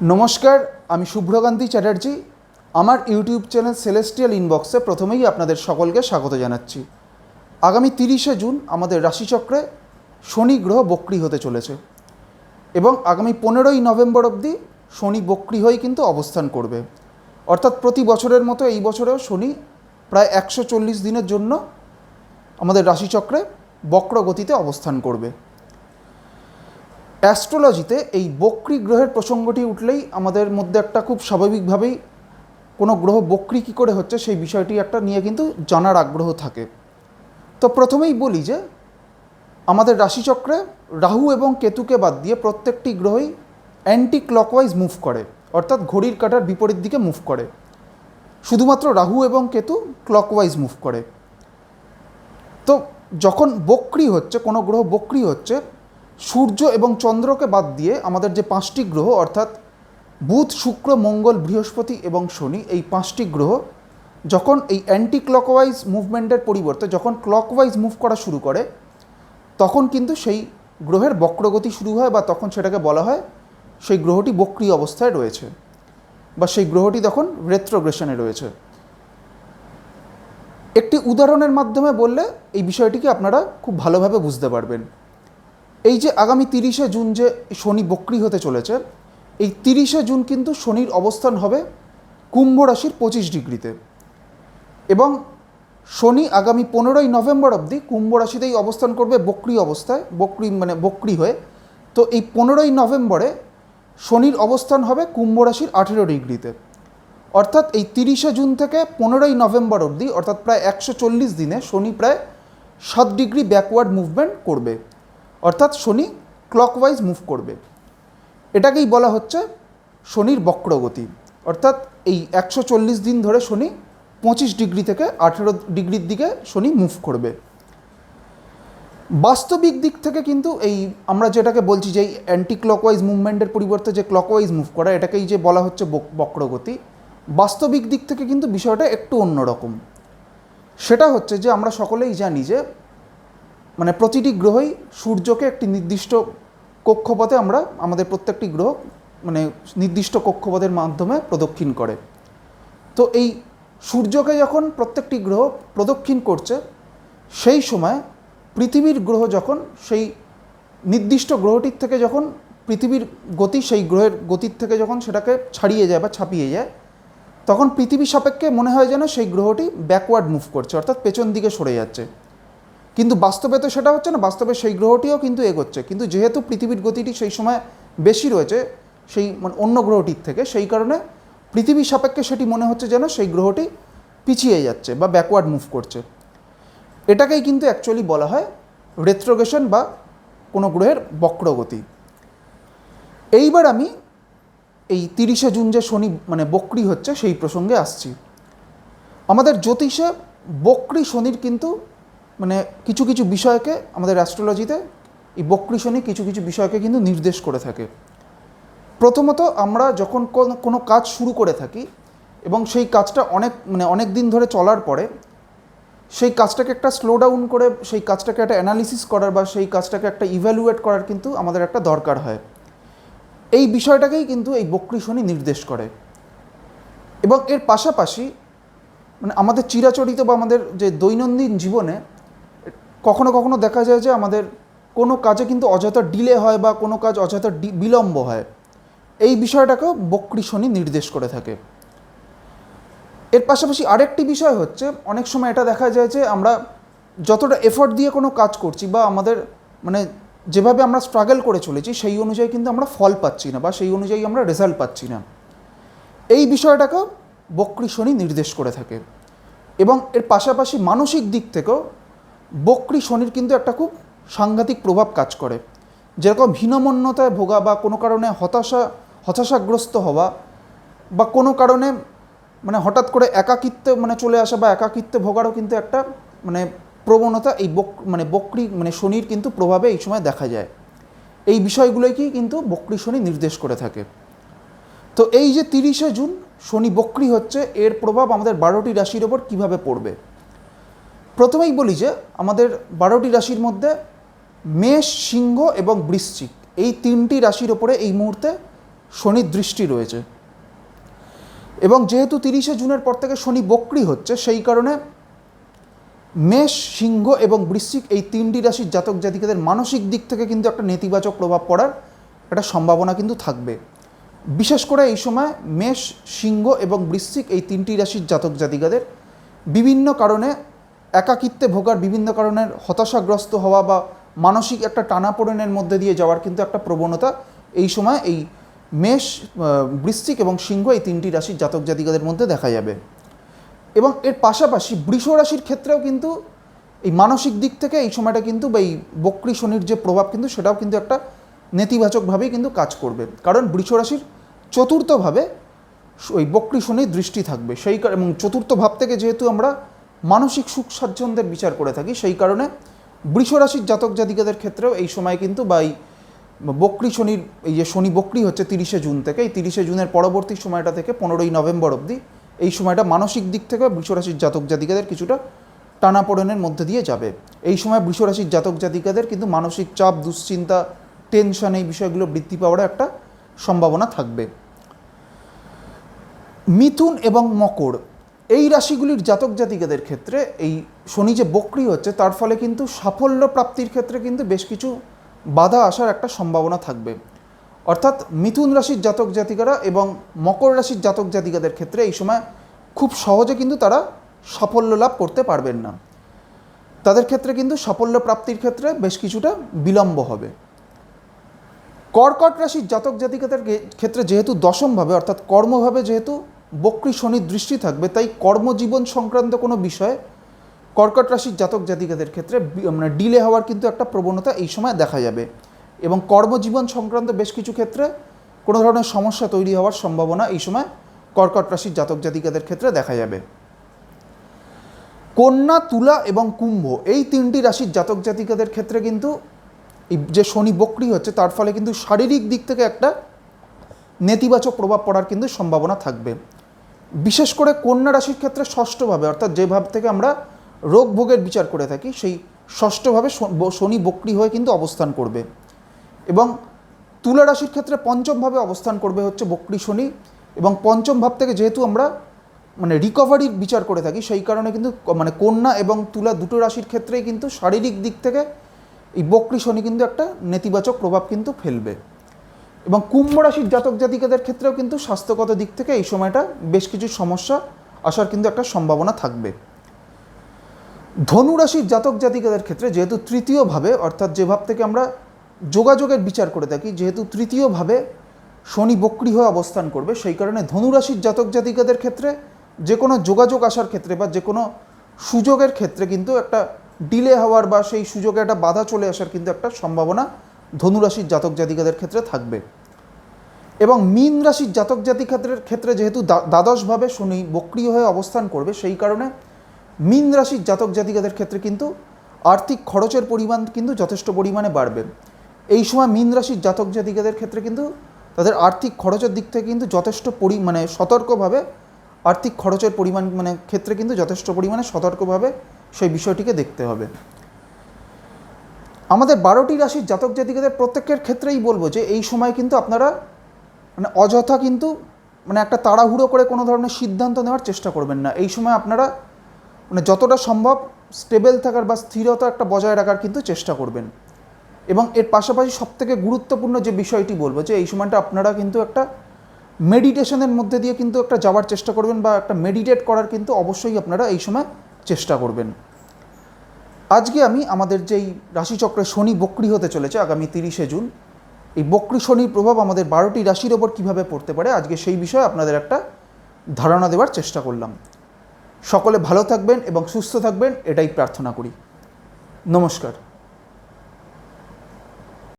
নমস্কার, আমি শুভ্রকান্তি চ্যাটার্জি। আমার ইউটিউব চ্যানেল সেলেস্টিয়াল ইনবক্সে প্রথমেই আপনাদের সকলকে স্বাগত জানাচ্ছি। আগামী তিরিশে জুন আমাদের রাশিচক্রে শনি গ্রহ বক্রি হতে চলেছে এবং আগামী পনেরোই নভেম্বর অবধি শনি বক্রি হয়ে কিন্তু অবস্থান করবে। অর্থাৎ প্রতি বছরের মতো এই বছরেও শনি প্রায় একশো চল্লিশ দিনের জন্য আমাদের রাশিচক্রে বক্র গতিতে অবস্থান করবে। অ্যাস্ট্রোলজিতে এই বক্রি গ্রহের প্রসঙ্গটি উঠলেই আমাদের মধ্যে একটা খুব স্বাভাবিকভাবেই কোনো গ্রহ বক্রি কী করে হচ্ছে সেই বিষয়টি একটা নিয়ে কিন্তু জানার আগ্রহ থাকে। তো প্রথমেই বলি যে, আমাদের রাশিচক্রে রাহু এবং কেতুকে বাদ দিয়ে প্রত্যেকটি গ্রহই অ্যান্টি ক্লকওয়াইজ মুভ করে, অর্থাৎ ঘড়ির কাঁটার বিপরীত দিকে মুভ করে। শুধুমাত্র রাহু এবং কেতু ক্লকওয়াইজ মুভ করে। তো যখন বক্রি হচ্ছে, কোনো গ্রহ বক্রি হচ্ছে সূর্য এবং চন্দ্রকে বাদ দিয়ে আমাদের যে পাঁচটি গ্রহ, অর্থাৎ বুধ, শুক্র, মঙ্গল, বৃহস্পতি এবং শনি, এই পাঁচটি গ্রহ যখন এই অ্যান্টি ক্লকওয়াইজ মুভমেন্টের পরিবর্তে যখন ক্লকওয়াইজ মুভ করা শুরু করে, তখন কিন্তু সেই গ্রহের বক্রগতি শুরু হয় বা তখন সেটাকে বলা হয় সেই গ্রহটি বক্রি অবস্থায় রয়েছে বা সেই গ্রহটি তখন রেত্রোগ্রেশনে রয়েছে। একটি উদাহরণের মাধ্যমে বললে এই বিষয়টিকে আপনারা খুব ভালোভাবে বুঝতে পারবেন। এই যে আগামী তিরিশে জুন যে শনি বক্রি হতে চলেছে, এই তিরিশে জুন কিন্তু শনির অবস্থান হবে কুম্ভ রাশির পঁচিশ ডিগ্রিতে। এবং শনি আগামী পনেরোই নভেম্বর অবধি কুম্ভ রাশিতেই অবস্থান করবে বক্রি অবস্থায়, বক্রি মানে বক্রি হয়ে। তো এই পনেরোই নভেম্বরে শনির অবস্থান হবে কুম্ভ রাশির আঠেরো ডিগ্রিতে। অর্থাৎ এই তিরিশে জুন থেকে পনেরোই নভেম্বর অবধি, অর্থাৎ প্রায় একশো চল্লিশ দিনে শনি প্রায় সাত ডিগ্রি ব্যাকওয়ার্ড মুভমেন্ট করবে। অর্থাৎ শনি ক্লকওয়াইজ মুভ করবে। এটাকেই বলা হচ্ছে শনির বক্রগতি। অর্থাৎ এই একশো চল্লিশ দিন ধরে শনি পঁচিশ ডিগ্রি থেকে আঠেরো ডিগ্রির দিকে শনি মুভ করবে। বাস্তবিক দিক থেকে কিন্তু এই আমরা যেটাকে বলছি যে অ্যান্টি ক্লকওয়াইজ মুভমেন্টের পরিবর্তে যে ক্লকওয়াইজ মুভ করা, এটাকেই যে বলা হচ্ছে বক্রগতি। বাস্তবিক দিক থেকে কিন্তু বিষয়টা একটু অন্যরকম। সেটা হচ্ছে যে আমরা সকলেই জানি যে মানে প্রতিটি গ্রহই সূর্যকে একটি নির্দিষ্ট কক্ষপথে আমরা, আমাদের প্রত্যেকটি গ্রহ মানে নির্দিষ্ট কক্ষপথের মাধ্যমে প্রদক্ষিণ করে। তো এই সূর্যকে যখন প্রত্যেকটি গ্রহ প্রদক্ষিণ করছে, সেই সময় পৃথিবীর গ্রহ যখন সেই নির্দিষ্ট গ্রহটির থেকে যখন পৃথিবীর গতি সেই গ্রহের গতির থেকে যখন সেটাকে ছাড়িয়ে যায় বা ছাপিয়ে যায়, তখন পৃথিবী সাপেক্ষে মনে হয় যেন সেই গ্রহটি ব্যাকওয়ার্ড মুভ করছে, অর্থাৎ পেছন দিকে সরে যাচ্ছে। কিন্তু বাস্তবে তো সেটা হচ্ছে না, বাস্তবে সেই গ্রহটিও কিন্তু এগোচ্ছে। কিন্তু যেহেতু পৃথিবীর গতিটি সেই সময় বেশি রয়েছে, সেই মানে অন্য গ্রহটির থেকে, সেই কারণে পৃথিবীর সাপেক্ষে সেটি মনে হচ্ছে যেন সেই গ্রহটি পিছিয়ে যাচ্ছে বা ব্যাকওয়ার্ড মুভ করছে। এটাকেই কিন্তু অ্যাকচুয়ালি বলা হয় রেট্রোগেশন বা কোনো গ্রহের বক্রগতি। এইবার আমি এই তিরিশে জুন যে শনি মানে বক্রি হচ্ছে সেই প্রসঙ্গে আসছি। আমাদের জ্যোতিষে বক্রি শনির কিন্তু মানে কিছু কিছু বিষয়কে আমাদের অ্যাস্ট্রোলজিতে এই বক্রি শনি কিছু কিছু বিষয়কে কিন্তু নির্দেশ করে থাকে। প্রথমত আমরা যখন কোন- কাজ শুরু করে থাকি এবং সেই কাজটা অনেক মানে অনেক দিন ধরে চলার পরে সেই কাজটাকে একটা স্লো ডাউন করে, সেই কাজটাকে একটা অ্যানালিসিস করার বা সেই কাজটাকে একটা ইভ্যালুয়েট করার কিন্তু আমাদের একটা দরকার হয়। এই বিষয়টাকেই কিন্তু এই বক্রি শনি নির্দেশ করে। এবং এর পাশাপাশি মানে আমাদের চিরাচরিত বা আমাদের যে দৈনন্দিন জীবনে কখনো কখনো দেখা যায় যে আমাদের কোনো কাজে কিন্তু অযথা ডিলে হয় বা কোনো কাজ অযথা বিলম্ব হয়। এই বিষয়টাকেও বক্রি শনি নির্দেশ করে থাকে। এর পাশাপাশি আরেকটি বিষয় হচ্ছে, অনেক সময় এটা দেখা যায় যে আমরা যতটা এফোর্ট দিয়ে কোনো কাজ করছি বা আমাদের মানে যেভাবে আমরা স্ট্রাগল করে চলেছি, সেই অনুযায়ী কিন্তু আমরা ফল পাচ্ছি না বা সেই অনুযায়ী আমরা রেজাল্ট পাচ্ছি না। এই বিষয়টাকেও বক্রি শনি নির্দেশ করে থাকে। এবং এর পাশাপাশি মানসিক দিক থেকেও বক্রি শনির কিন্তু একটা খুব সাংঘাতিক প্রভাব কাজ করে। যেরকম হীনমন্যতায় ভোগা বা কোনো কারণে হতাশা, হতাশাগ্রস্ত হওয়া বা কোনো কারণে মানে হঠাৎ করে একাকিত্বে মানে চলে আসা বা একাকিত্বে ভোগারও কিন্তু একটা মানে প্রবণতা এই বক মানে বক্রি মানে শনির কিন্তু প্রভাবে এই সময় দেখা যায়। এই বিষয়গুলোকেই কিন্তু বক্রি শনি নির্দেশ করে থাকে। তো এই যে তিরিশে জুন শনি বক্রি হচ্ছে, এর প্রভাব আমাদের বারোটি রাশির ওপর কীভাবে পড়বে? প্রথমেই বলি যে আমাদের বারোটি রাশির মধ্যে মেষ, সিংহ এবং বৃশ্চিক, এই তিনটি রাশির ওপরে এই মুহূর্তে শনির দৃষ্টি রয়েছে। এবং যেহেতু তিরিশে জুনের পর থেকে শনি বক্রি হচ্ছে, সেই কারণে মেষ, সিংহ এবং বৃশ্চিক এই তিনটি রাশির জাতক জাতিকাদের মানসিক দিক থেকে কিন্তু একটা নেতিবাচক প্রভাব পড়ার একটা সম্ভাবনা কিন্তু থাকবে। বিশেষ করে এই সময় মেষ, সিংহ এবং বৃশ্চিক এই তিনটি রাশির জাতক জাতিকাদের বিভিন্ন কারণে একাকিত্বে ভোগার বিভিন্ন কারণের হতাশাগ্রস্ত হওয়া বা মানসিক একটা টানাপোড়েনের মধ্যে দিয়ে যাওয়ার কিন্তু একটা প্রবণতা এই সময় এই মেষ বৃশ্চিক এবং সিংহ এই তিনটি রাশির জাতক জাতিকাদের মধ্যে দেখা যাবে। এবং এর পাশাপাশি বৃষ রাশির ক্ষেত্রেও কিন্তু এই মানসিক দিক থেকে এই সময়টা কিন্তু বা এই বক্রী শনির যে প্রভাব কিন্তু সেটাও কিন্তু একটা নেতিবাচকভাবেই কিন্তু কাজ করবে। কারণ বৃষ রাশির চতুর্থভাবে ওই বক্রী শনির দৃষ্টি থাকবে। সেই এবং চতুর্থ ভাব থেকে যেহেতু আমরা মানসিক সুখ স্বাচ্ছন্দ্যের বিচার করে থাকি। সেই কারণে বৃষ রাশির জাতক জাতিকাদের ক্ষেত্রেও এই সময় কিন্তু বা এই বক্রী শনির, এই যে শনি বক্রী হচ্ছে তিরিশে জুন থেকে, এই তিরিশে জুনের পরবর্তী সময়টা থেকে পনেরোই নভেম্বর অবধি এই সময়টা মানসিক দিক থেকে বৃষরাশির জাতক জাতিকাদের কিছুটা টানাপোড়েনের মধ্যে দিয়ে যাবে। এই সময় বৃষরাশির জাতক জাতিকাদের কিন্তু মানসিক চাপ, দুশ্চিন্তা, টেনশন এই বিষয়গুলো বৃদ্ধি পাওয়ার একটা সম্ভাবনা থাকবে। মিথুন এবং মকর এই রাশিগুলির জাতক জাতিকাদের ক্ষেত্রে এই শনি যে বক্রি হচ্ছে, তার ফলে কিন্তু সাফল্য প্রাপ্তির ক্ষেত্রে কিন্তু বেশ কিছু বাধা আসার একটা সম্ভাবনা থাকবে। অর্থাৎ মিথুন রাশির জাতক জাতিকারা এবং মকর রাশির জাতক জাতিকাদের ক্ষেত্রে এই সময় খুব সহজে কিন্তু তারা সাফল্য লাভ করতে পারবেন না। তাদের ক্ষেত্রে কিন্তু সাফল্য প্রাপ্তির ক্ষেত্রে বেশ কিছুটা বিলম্ব হবে। কর্কট রাশির জাতক জাতিকাদের ক্ষেত্রে যেহেতু দশমভাবে, অর্থাৎ কর্মভাবে যেহেতু বক্রী শনির দৃষ্টি থাকবে, তাই কর্মজীবন সংক্রান্ত কোনো বিষয়ে কর্কট রাশির জাতক জাতিকাদের ক্ষেত্রে মানে ডিলে হওয়ার কিন্তু একটা প্রবণতা এই সময় দেখা যাবে। এবং কর্মজীবন সংক্রান্ত বেশ কিছু ক্ষেত্রে কোনো ধরনের সমস্যা তৈরি হওয়ার সম্ভাবনা এই সময় কর্কট রাশির জাতক জাতিকাদের ক্ষেত্রে দেখা যাবে। কন্যা, তুলা এবং কুম্ভ, এই তিনটি রাশির জাতক জাতিকাদের ক্ষেত্রে কিন্তু যে শনি বক্রি হচ্ছে, তার ফলে কিন্তু শারীরিক দিক থেকে একটা নেতিবাচক প্রভাব পড়ার কিন্তু সম্ভাবনা থাকবে। বিশেষ করে কন্যা রাশির ক্ষেত্রে ষষ্ঠভাবে, অর্থাৎ যে ভাব থেকে আমরা রোগ ভোগের বিচার করে থাকি, সেই ষষ্ঠভাবে শনি বক্রি হয়ে কিন্তু অবস্থান করবে। এবং তুলা রাশির ক্ষেত্রে পঞ্চমভাবে অবস্থান করবে হচ্ছে বক্রি শনি, এবং পঞ্চম ভাব থেকে যেহেতু আমরা মানে রিকভারির বিচার করে থাকি, সেই কারণে কিন্তু মানে কন্যা এবং তুলা দুটো রাশির ক্ষেত্রেই কিন্তু শারীরিক দিক থেকে এই বক্রি শনি কিন্তু একটা নেতিবাচক প্রভাব কিন্তু ফেলবে। এবং কুম্ভ রাশির জাতক জাতিকাদের ক্ষেত্রেও কিন্তু স্বাস্থ্যগত দিক থেকে এই সময়টা বেশ কিছু সমস্যা আসার কিন্তু একটা সম্ভাবনা থাকবে। ধনু রাশির জাতক জাতিকাদের ক্ষেত্রে যেহেতু তৃতীয়ভাবে, অর্থাৎ যে ভাব থেকে আমরা যোগাযোগের বিচার করে থাকি, যেহেতু তৃতীয়ভাবে শনি বক্রি হয়ে অবস্থান করবে, সেই কারণে ধনুরাশির জাতক জাতিকাদের ক্ষেত্রে যে কোনো যোগাযোগ আসার ক্ষেত্রে বা যে কোনো সুযোগের ক্ষেত্রে কিন্তু একটা ডিলে হওয়ার বা সেই সুযোগে একটা বাধা চলে আসার কিন্তু একটা সম্ভাবনা ধনু রাশির জাতক জাতিকাদের ক্ষেত্রে থাকবে। এবং মীন রাশির জাতক জাতিকাদের ক্ষেত্রে যেহেতু দ্বা- দ্বাদশভাবে শনি বক্রিয় হয়ে অবস্থান করবে, সেই কারণে মীন রাশির জাতক জাতিকাদের ক্ষেত্রে কিন্তু আর্থিক খরচের পরিমাণ কিন্তু যথেষ্ট পরিমাণে বাড়বে। এই সময় মীন রাশির জাতক জাতিকাদের ক্ষেত্রে কিন্তু তাদের আর্থিক খরচের দিক থেকে কিন্তু যথেষ্ট পরি মানে সতর্কভাবে আর্থিক খরচের পরিমাণ মানে ক্ষেত্রে কিন্তু যথেষ্ট পরিমাণে সতর্কভাবে সেই বিষয়টিকে দেখতে হবে। আমাদের বারোটি রাশির জাতক জাতিকাদের প্রত্যেকের ক্ষেত্রেই বলব যে এই সময় কিন্তু আপনারা মানে অযথা কিন্তু মানে একটা তাড়াহুড়ো করে কোনো ধরনের সিদ্ধান্ত নেওয়ার চেষ্টা করবেন না। এই সময় আপনারা মানে যতটা সম্ভব স্টেবল থাকার বা স্থিরতা একটা বজায় রাখার কিন্তু চেষ্টা করবেন। এবং এর পাশাপাশি সবথেকে গুরুত্বপূর্ণ যে বিষয়টি বলব যে এই সময়টা আপনারা কিন্তু একটা মেডিটেশনের মধ্যে দিয়ে কিন্তু একটা যাওয়ার চেষ্টা করবেন বা একটা মেডিটেট করার কিন্তু অবশ্যই আপনারা এই সময় চেষ্টা করবেন। আজকে আমি আমাদের যেই রাশিচক্রে শনি বক্রি হতে চলেছে আগামী তিরিশে জুন, এই বক্রি শনির প্রভাব আমাদের বারোটি রাশির ওপর কীভাবে পড়তে পারে, আজকে সেই বিষয়ে আপনাদের একটা ধারণা দেওয়ার চেষ্টা করলাম। সকলে ভালো থাকবেন এবং সুস্থ থাকবেন, এটাই প্রার্থনা করি। নমস্কার।